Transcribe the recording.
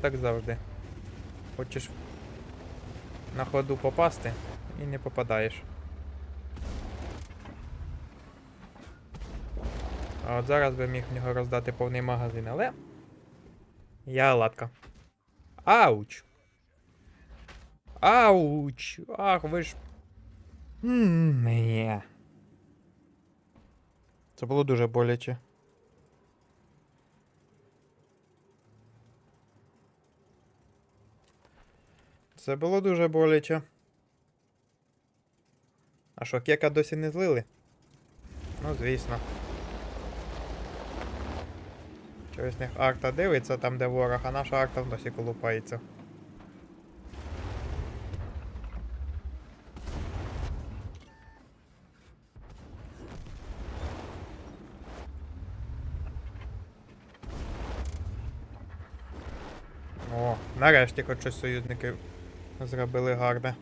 так завжди. Хочеш на ходу попасти і не попадаєш. А от зараз би міг в нього роздати повний магазин, але. Я латка. Ауч! Ауч! Ах, ви ж. М, Ні. Це було дуже боляче. Це було дуже боляче. А що, кека досі не злили? Ну, звісно. Чогось них арта дивиться там, де ворог, а наша арта в носі колупається. О, нарешті хоч щось союзники зробили гарне.